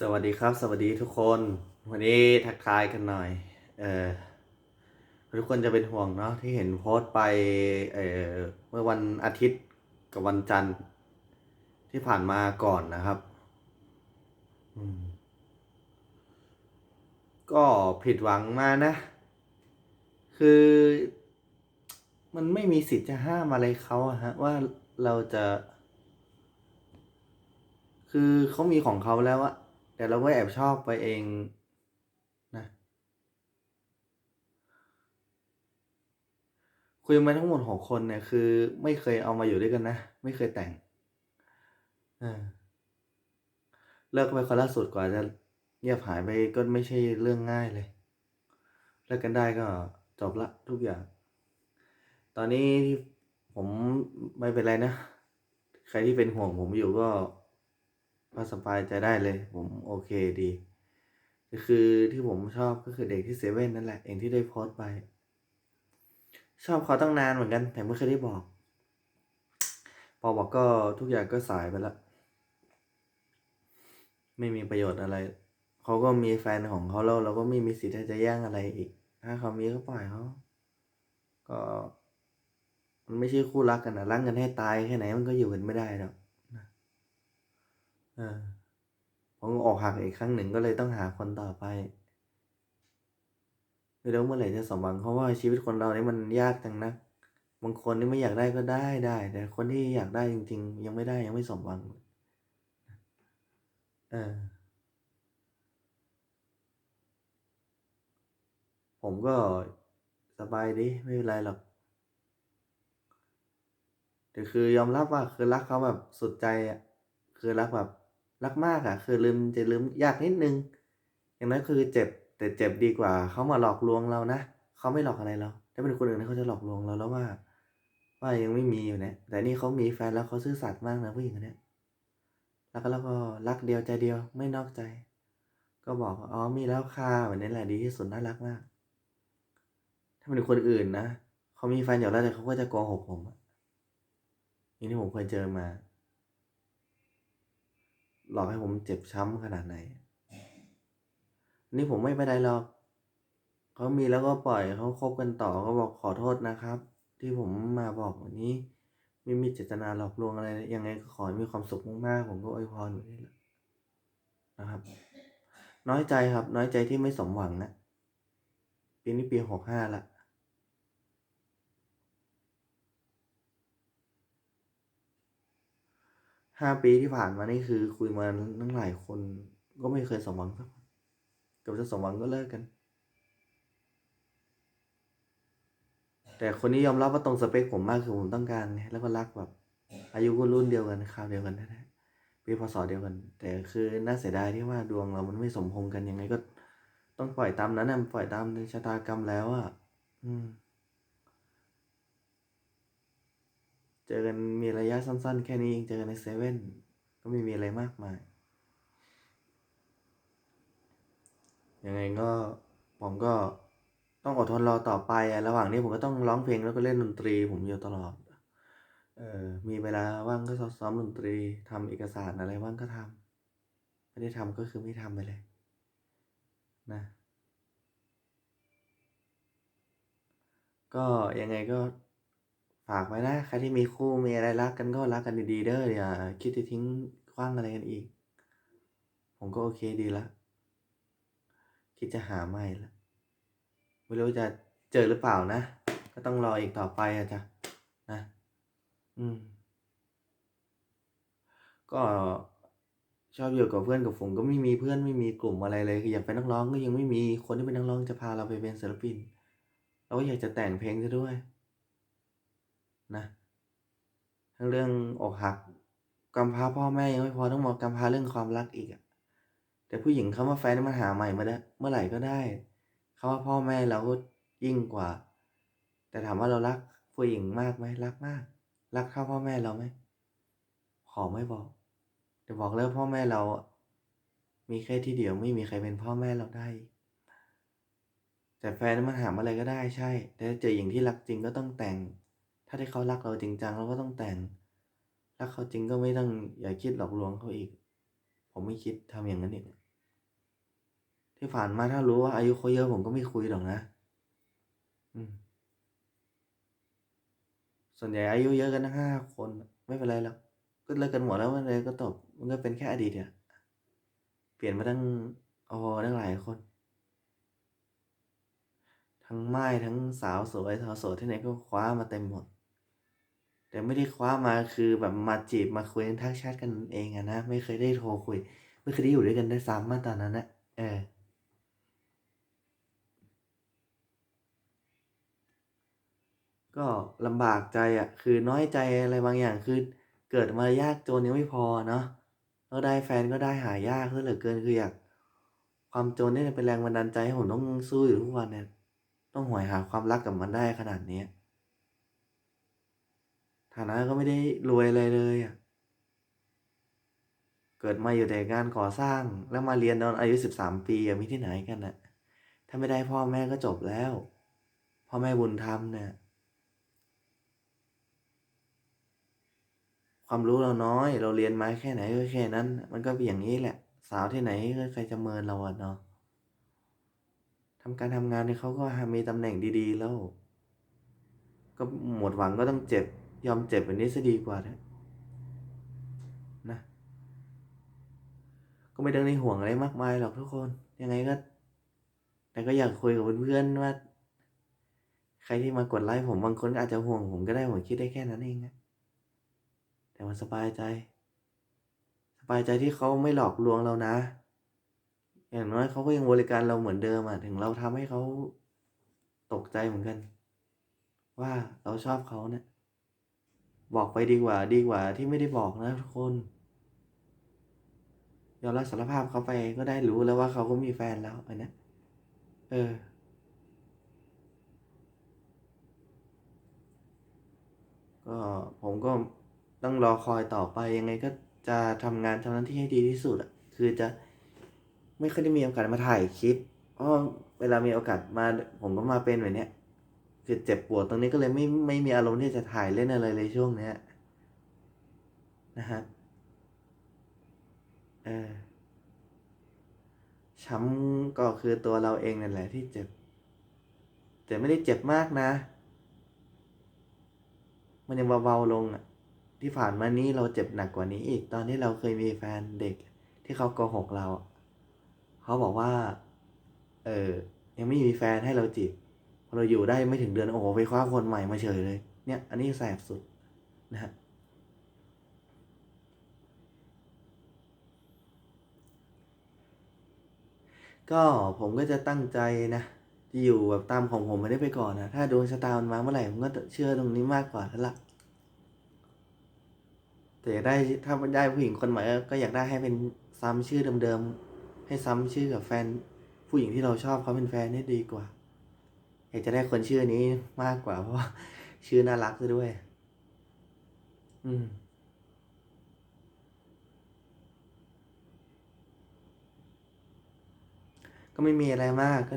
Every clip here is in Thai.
สวัสดีครับ สวัสดีทุกคน วันนี้ทักทายกันหน่อย เออทุกคนจะเป็นห่วงเนาะที่เห็นโพสต์ไป เออเมื่อวันอาทิตย์กับวันจันทร์ ที่ผ่านมาก่อนนะครับก็ผิดหวังมานะ คือ มันไม่มีสิทธิ์จะห้ามอะไรเขาอะฮะ ว่าเราจะ คือเขามีของเขาแล้วอะ แต่เราก็แอบชอบไปเองนะ คุยมาทั้งหมดหกคนเนี่ยคือ ไม่เคยเอามาอยู่ด้วยกันนะ ไม่เคยแต่งเลิกไปคนล่าสุดกว่าจะเงียบหายไปก็ไม่ใช่เรื่องง่ายเลยเลิกกันได้ก็จบละทุกอย่าง ตอนนี้ที่ผมไม่เป็นไรนะ ใครที่เป็นห่วงผมอยู่ก็ ก็สบายใจได้เลย ผมโอเคดีคือที่ผมชอบก็คือเด็กที่เซเว่นนั่นแหละเองที่ได้โพสต์ไป ชอบเขาตั้งนานเหมือนกัน แต่ไม่เคยได้บอกพอบอกก็ทุกอย่างก็สายไปแล้วไม่มีประโยชน์อะไร เขาก็มีแฟนของเขาแล้วเราก็ไม่มีสิทธิ์ที่จะแย่งอะไรอีก ถ้าเขามีก็ปล่อยเขา ก็ มันไม่ใช่คู่รักกันนะรักกันให้ตายแค่ไหนมันก็อยู่กันไม่ได้หรอก นะเออผมออกหักอีกครั้งหนึ่งก็เลยต้องหาคนต่อไปไม่รู้เมื่อไหร่จะสมหวังเพราะว่าชีวิตคนเรานี่มันยากจังนะบางคนนี่ไม่อยากได้ก็ได้ได้ แต่คนที่อยากได้จริง ๆ ยังไม่ได้ยังไม่สมหวังเออผมก็สบายดีไม่เป็นไรหรอกแต่คือยอมรับว่าคือรักเขาแบบสุดใจอะคือรักแบบ รักมากอะคือลืมจะลืมยากนิดนึง อย่างนั้นคือเจ็บแต่เจ็บดีกว่าเขามาหลอกลวงเรานะเขาไม่หลอกอะไรเราถ้าเป็นคนอื่นเขาจะหลอกลวงเราแล้วว่า ว่ายังไม่มีอยู่เนี่ยแต่นี่เขามีแฟนแล้วเขาซื่อสัตย์มากนะผู้หญิงคนนี้แล้วก็แล้วก็รักเดียวใจเดียวไม่นอกใจ ก็บอกว่าอ๋อมีแล้วค่ะแบบนี้แหละดีที่สุดน่ารักมาก ถ้าเป็นคนอื่นนะเขามีแฟนอยู่แล้วแต่เขาก็จะโกหกผมอะอย่างที่ผมเคยเจอมา หลอกให้ผมเจ็บช้ำขนาดไหน นี่ผมไม่เป็นไรหรอกเขามีแล้วก็ปล่อยเขาคบกันต่อก็บอกขอโทษนะครับ ที่ผมมาบอกวันนี้ ไม่มีเจตนาหลอกลวงอะไร ยังไงก็ขอมีความสุขมากๆผมก็อวยพรอยู่นี่แหละนะครับ น้อยใจครับ น้อยใจที่ไม่สมหวังนะปีนี้ปีหกห้าละ ห้าปีที่ผ่านมานี่คือ คุยมาตั้งหลายคนก็ไม่เคยสมหวังสักกับจะสมหวังก็เลิกกัน แต่คนนี้ยอมรับว่าตรงสเปคผมมากคือผมต้องการไงแล้วก็รักแบบ อายุก็รุ่นเดียวกันคราวเดียวกันแท้ๆปีพศเดียวกัน แต่คือน่าเสียดายที่ว่าดวงเรามันไม่สมพงกันยังไงก็ ต้องปล่อยตามนั้นนะปล่อยตามในชะตากรรมแล้วอะ อืม เจอกันมีระยะสั้นๆ แค่นี้เองเจอกันในเซเว่นก็ไม่มีอะไรมากมาย ยังไงก็ผมก็ต้องอดทนรอต่อไป ระหว่างนี้ผมก็ต้องร้องเพลงแล้วก็เล่นดนตรี ผมอยู่ตลอด เออมีเวลาว่างก็ซ้อมดนตรีทำเอกสารอะไรว่างก็ทำไม่ได้ทำก็คือไม่ทำไปเลยนะ ก็ยังไงก็ ฝากไว้นะ ใครที่มีคู่มีอะไรรักกันก็รักกันดีๆเด้ออย่าคิดจะทิ้งขว้างอะไรกันอีก ผมก็โอเคดีละ คิดจะหาใหม่ละไม่รู้จะเจอหรือเปล่านะ ก็ต้องรออีกต่อไปอะจ้ะนะ อืม ก็ชอบอยู่กับเพื่อนกับฝูงก็ไม่มีเพื่อนไม่มีกลุ่มอะไรเลยคืออยากเป็นนักร้องก็ยังไม่มีคนที่เป็นนักร้องจะพาเราไปเป็นศิลปินเราก็อยากจะแต่งเพลงซะด้วย นะทั้งเรื่องอกหักกำพร้าพ่อแม่ยังไม่พอต้องมากำพร้าเรื่องความรักอีกอะแต่ผู้หญิงคำว่าแฟนมันหาใหม่มาได้เมื่อไหร่ก็ได้คำว่าพ่อแม่เราก็ยิ่งกว่า แต่ถามว่าเรารักผู้หญิงมากไหมรักมาก รักเท่าพ่อแม่เราไหมขอไม่บอกแต่บอกแล้วพ่อแม่เรา มีแค่ที่เดียวไม่มีใครเป็นพ่อแม่เราได้ แต่แฟนมันหาอะไรก็ได้ใช่ แต่เจออย่างที่รักจริงก็ต้องแต่งาที่เขารักเราจริงจังเราก็ต้องแต่ง รักเขาจริงก็ไม่ต้องอย่าคิดหลอกลวงเขาอีก ผมไม่คิดทำอย่างนั้นอีกที่ผ่านมาถ้ารู้ว่าอายุเขาเยอะผมก็ไม่คุยหรอกนะ อืม ส่วนใหญ่อายุเยอะกันทั้งห้าคน ไม่เป็นไรหรอกก็เลิกกันหมดแล้วมันเลยก็จบมันก็เป็นแค่อดีตอะเปลี่ยนมาตั้งโอ้ตั้งหลายคน ทั้งไม่ายทั้งสาวสวยสาวโสดที่ไหนก็คว้ามาเต็มหมด แต่ไม่ได้คว้ามาคือแบบมาจีบมาคุยทักแชตกันเองอะนะไม่เคยได้โทรคุย ไม่เคยได้อยู่ด้วยกันได้ซ้ำอะตอนนั้นนะเออก็ลำบากใจอะคือน้อยใจอะไรบางอย่างคือเกิดมายากจนยังไม่พอเนาะแล้วได้แฟนก็ได้หายากเสียเหลือเกินคืออยาก ความจนนี่เป็นแรงบันดาลใจให้ผมต้องสู้อยู่ทุกวันเนี่ย ต้องโหยหาความรักกับมันได้ขนาดนี้ ฐานะก็ไม่ได้รวยอะไรเลยอะเกิดมาอยู่แต่งานก่อสร้างแล้วมาเรียนตอนอายุ13ปีอะมีที่ไหนกันน่ะ ถ้าไม่ได้พ่อแม่ก็จบแล้ว พ่อแม่บุญธรรมเนี่ยความรู้เราน้อย เราเรียนมาแค่ไหนก็แค่นั้น มันก็เป็นอย่างงี้แหละ สาวที่ไหนก็ใครจะเมินเราอะเนาะทำการทำงานนี่เขาก็มีตำแหน่งดี ๆ แล้ว ก็หมดหวังก็ต้องเจ็บ ยอมเจ็บแบบนี้เสียดีกว่านะนะ ก็ไม่ต้องได้ห่วงอะไรมากมายหรอกทุกคน ยังไงก็ แต่ก็อยากคุยกับเพื่อนๆว่า ใครที่มากดไลก์ผมบางคนอาจจะห่วงผมก็ได้ผมคิดได้แค่นั้นเองอะแต่มันสบายใจ สบายใจที่เขาไม่หลอกลวงเรานะ อย่างน้อยเขาก็ยังบริการเราเหมือนเดิมอะถึงเราทำให้เขาตกใจเหมือนกัน ว่าเราชอบเขาเนี่ย บอกไปดีกว่า ดีกว่าที่ไม่ได้บอกนะทุกคนยอมรับสารภาพเขาไปก็ได้รู้แล้วว่าเขาก็มีแฟนแล้วอันเนี้ยเออ ก็ผมก็ต้องรอคอยต่อไปยังไงก็จะทำงานทำหน้าที่ให้ดีที่สุดอะคือจะไม่ค่อยได้มีโอกาสมาถ่ายคลิปเพราะเวลามีโอกาสมาผมก็มาเป็นแบบเนี้ย คือเจ็บปวดตรงนี้ก็เลยไม่ไม่มีอารมณ์ที่จะถ่ายเล่นอะไรเลยช่วงเนี้ยนะครับเออช้ำก็คือตัวเราเองนั่นแหละที่เจ็บ แต่ไม่ได้เจ็บมากนะ มันยังเบาๆลงอะที่ผ่านมานี้เราเจ็บหนักกว่านี้อีก ตอนที่เราเคยมีแฟนเด็กที่เขาโกหกเรา เขาบอกว่า เออ ยังไม่มีแฟนให้เราจีบ เราอยู่ได้ไม่ถึงเดือนโอ้โฮไปคว้าคนใหม่มาเฉยเลย เนี่ย อันนี้แสบสุดนะครับก็ผมก็จะตั้งใจนะจะอยู่แบบตามของผมไปได้ไปก่อนอะถ้าดวงชะตามันมาเมื่อไหร่ผมก็เชื่อตรงนี้มากกว่าแล้วล่ะแต่อยากได้ถ้าได้ผู้หญิงคนใหม่ก็อยากได้ให้เป็นซ้ำชื่อเดิมๆให้ซ้ำชื่อกับแฟน ผู้หญิงที่เราชอบเขาเป็นแฟนนี่ดีกว่า อยากจะได้คนชื่อนี้มากกว่าเพราะชื่อน่ารักเสียด้วย อืมก็ไม่มีอะไรมากก็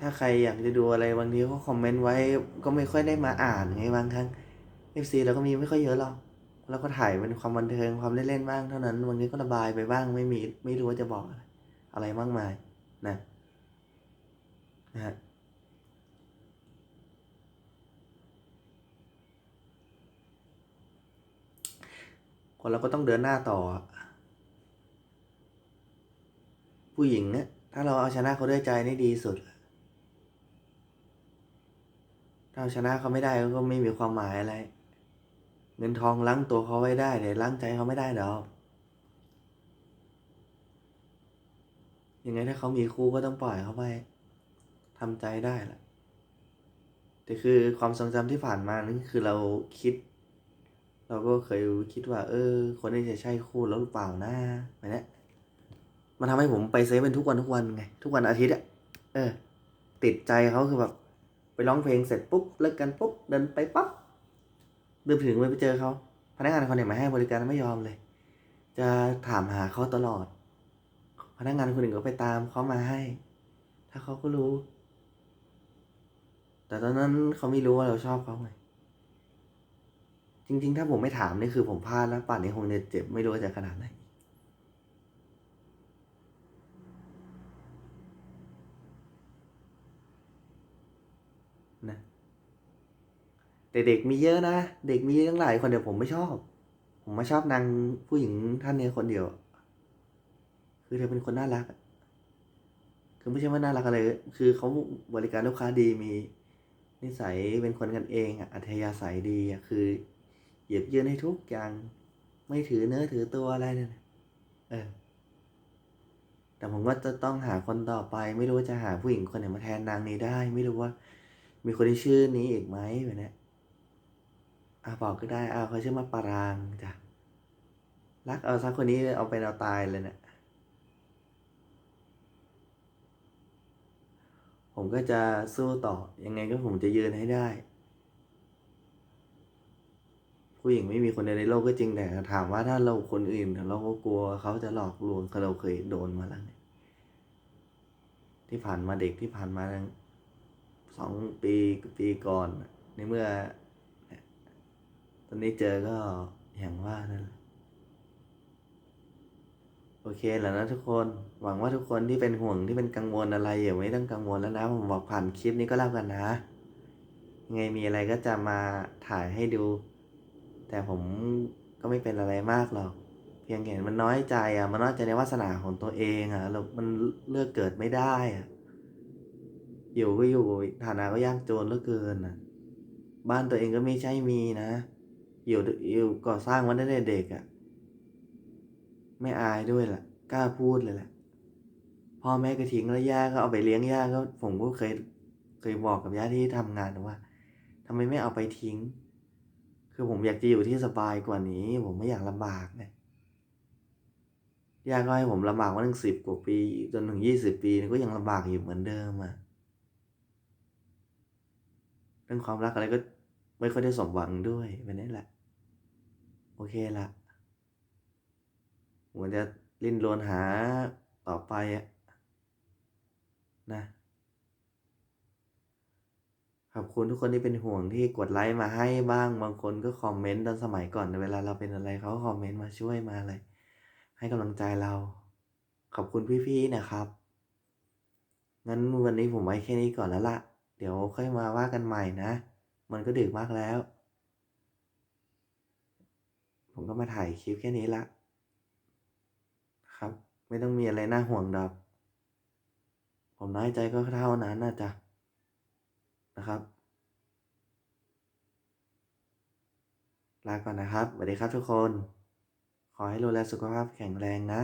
ถ้าใครอยากจะดูอะไรบางทีก็คอมเมนต์ไว้ ก็ไม่ค่อยได้มาอ่านไงบางครั้ง FC เราก็มีไม่ค่อยเยอะหรอกเราก็ถ่ายเป็นความบันเทิงความเล่นๆบ้างเท่านั้นบางทีก็ระบายไปบ้างไม่มีไม่รู้ว่าจะบอกอะไรอะไรมากมายนะนะครับ คนเราก็ต้องเดินหน้าต่อ ผู้หญิงอะถ้าเราเอาชนะเขาด้วยใจนี่ดีสุด ถ้าเอาชนะเขาไม่ได้ก็ไม่มีความหมายอะไร เงินทองรั้งตัวเขาไว้ได้แต่รั้งใจเขาไม่ได้หรอกยังไงถ้าเขามีคู่ก็ต้องปล่อยเขาไปทำใจได้แหละแต่คือความทรงจำที่ผ่านมานั้นคือเราคิด เราก็เคยคิดว่า เออ คนนี้จะใช่คู่เราหรือเปล่านะแบบเนี้ยมันทำให้ผมไปเซฟเป็นทุกว่นทุกวันไง ทุกวันอาทิตย์อะเออ ติดใจเขาคือแบบ ไปร้องเพลงเสร็จปุ๊บเลิกกันปุ๊บเดินไปปั๊บเดินถึงไปเจอเขาพนักงานคนไหนมาให้บริการไม่ยอมเลย จะถามหาเขาตลอด พนักงานคนอื่นก็ไปตามเขามาให้ ถ้าเขาก็รู้ แต่ตอนนั้นเขาไม่รู้ว่าเราชอบเขาไง จริง ๆ ถ้าผมไม่ถามนี่คือผมพลาดแล้วป่านนี้คงจะเจ็บไม่รู้จะขนาดไหนนะแต่เด็กมีเยอะนะ เด็กมีทั้งหลายคนเดียวผมไม่ชอบ ผมไม่ชอบนางผู้หญิงท่านนี้คนเดียว คือเธอเป็นคนน่ารัก คือไม่ใช่ว่าน่ารักอะไร คือเขาบริการลูกค้าดีมีนิสัยเป็นคนกันเองอัธยาศัยดีคือ หยียบยื่นให้ทุกอย่าง ไม่ถือเนื้อถือตัวอะไรเนี่ยเออ แต่ผมว่าจะต้องหาคนต่อไป ไม่รู้ว่าจะหาผู้หญิงคนไหนมาแทนนางนี้ได้ ไม่รู้ว่า มีคนที่ชื่อนี้อีกไหมแบบเนี้ยอะบอกก็ได้อะเขาชื่อมาปรางจ้ะรักเอาสักคนนี้เอาไปเอาตายเลยเนะี่ยผมก็จะสู้ต่อ ยังไงก็ผมจะยืนให้ได้ ผู้หญิงไม่มีคนใดในโลกก็จริงแต่ถามว่าถ้าเราคนอื่น เราก็กลัวเขาจะหลอกลวงเราเคยโดนมาแล้วเนี่ยที่ผ่านมาเด็กที่ผ่านมาสองปีปีก่อนในเมื่อ ตอนนี้เจอก็อย่างว่านั่นแหละโอเคแล้วนะทุกคน หวังว่าทุกคนที่เป็นห่วงที่เป็นกังวลอะไรอย่าไม่ต้องกังวลแล้วนะ ผมบอกผ่านคลิปนี้ก็แล้วกันนะ ไงมีอะไรก็จะมาถ่ายให้ดู แต่ผมก็ไม่เป็นอะไรมากหรอก เพียงเห็นมันน้อยใจอะ มันน้อยใจในวาสนาของตัวเองอะแล้วมันเลือกเกิดไม่ได้อะ อยู่ก็อยู่ฐานะก็ยากจนเหลือเกินอะ บ้านตัวเองก็ไม่ใช่มีนะ อยู่อยู่ก่อสร้างมาตั้งแต่เด็กอะ ไม่อายด้วยล่ะ กล้าพูดเลยแหละ พ่อแม่ก็ทิ้งแล้วย่าก็เอาไปเลี้ยงย่าก็ผมก็เคยเคยบอกกับย่าที่ทำงานว่าทำไมไม่เอาไปทิ้ง คือผมอยากจะอยู่ที่สบายกว่านี้ ผมไม่อยากลำบากเนี่ยย่าก็ให้ผมลำบากมาตั้งสิบกว่าปี จนถึงยี่สิบปีก็ยังลำบากอยู่เหมือนเดิมอะเรื่องความรักอะไรก็ไม่ค่อยได้สมหวังด้วยแบบนี้แหละ โอเคละผมจะลิ้นรนหาต่อไปอะนะ ขอบคุณทุกคนที่เป็นห่วงที่กดไลค์มาให้บ้าง บางคนก็คอมเมนต์ตอนสมัยก่อนเวลาเราเป็นอะไรเขาคอมเมนต์มาช่วยมาอะไร ให้กำลังใจเรา ขอบคุณพี่ๆนะครับ งั้นวันนี้ผมไว้แค่นี้ก่อนแล้วละเดี๋ยวค่อยมาว่ากันใหม่นะ มันก็ดึกมากแล้ว ผมก็มาถ่ายคลิปแค่นี้ละ ครับ ไม่ต้องมีอะไรน่าห่วงดอกผมน้อยใจก็เท่านั้นนะจ๊ะ นะครับ ลาก่อนนะครับสวัสดีครับทุกคน ขอให้ดูแลสุขภาพแข็งแรงนะ